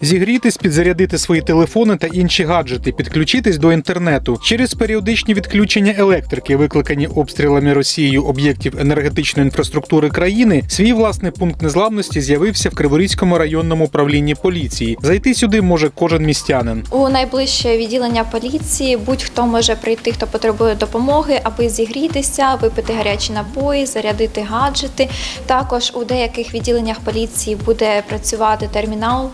Зігрітись, підзарядити свої телефони та інші гаджети, підключитись до інтернету через періодичні відключення електрики, викликані обстрілами Росією об'єктів енергетичної інфраструктури країни. Свій власний пункт незламності з'явився в Криворізькому районному управлінні поліції. Зайти сюди може кожен містянин. У найближче відділення поліції будь-хто може прийти, хто потребує допомоги, аби зігрітися, випити гарячі напої, зарядити гаджети. Також у деяких відділеннях поліції буде працювати термінал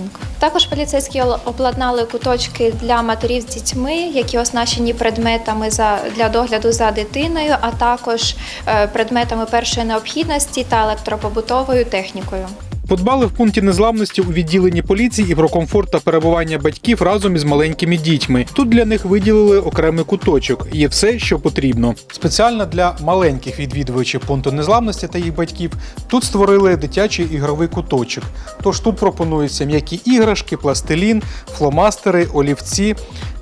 Starlink. Також поліцейські обладнали куточки для матерів з дітьми, які оснащені предметами за для догляду за дитиною, а також е, предметами першої необхідності та електропобутовою технікою. Подбали в пункті незламності у відділенні поліції і про комфорт та перебування батьків разом із маленькими дітьми. Тут для них виділили окремий куточок. Є все, що потрібно. Спеціально для маленьких відвідувачів пункту незламності та їх батьків тут створили дитячий ігровий куточок. Тож тут пропонуються м'які іграшки, пластилін, фломастери, олівці.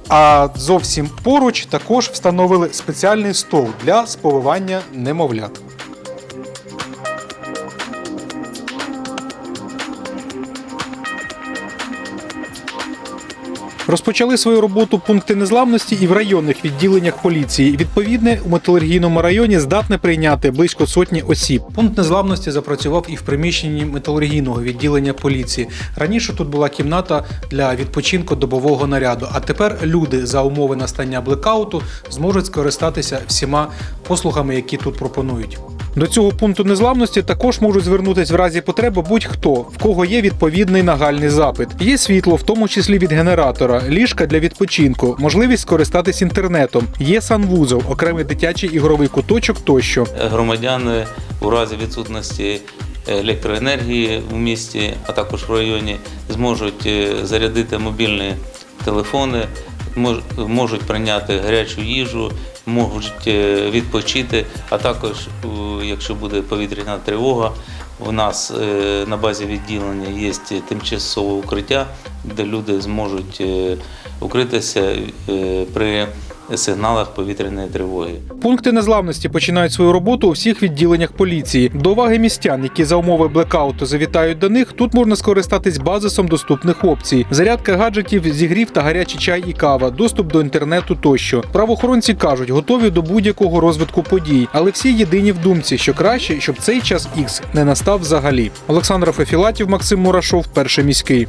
А зовсім поруч також встановили спеціальний стол для сповивання немовлят. Розпочали свою роботу пункти незламності і в районних відділеннях поліції. Відповідне у металургійному районі здатне прийняти близько сотні осіб. Пункт незламності запрацював і в приміщенні металургійного відділення поліції. Раніше тут була кімната для відпочинку добового наряду. А тепер люди за умови настання блекауту зможуть скористатися всіма послугами, які тут пропонують. До цього пункту незламності також можуть звернутися в разі потреби будь-хто, в кого є відповідний нагальний запит. Є світло, в тому числі від генератора, ліжка для відпочинку, можливість скористатись інтернетом, є санвузол, окремий дитячий ігровий куточок тощо. громадяни у разі відсутності електроенергії в місті, а також в районі, зможуть е, зарядити мобільні телефони, можуть прийняти гарячу їжу, можуть е, відпочити, а також, якщо буде повітряна тривога, у нас е, на базі відділення є тимчасове укриття, де люди зможуть е, укритися при сигналах повітряної тривоги. Пункти незламності починають свою роботу у всіх відділеннях поліції. До уваги містян, які за умови блекауту завітають до них, тут можна скористатись базисом доступних опцій: зарядка гаджетів, зігрів та гарячий чай і кава, доступ до інтернету тощо. Правоохоронці кажуть, готові до будь-якого розвитку подій, але всі єдині в думці, що краще, щоб цей час ікс не настав взагалі. Олександр Фефілатів, Максим Мурашов, перший міський.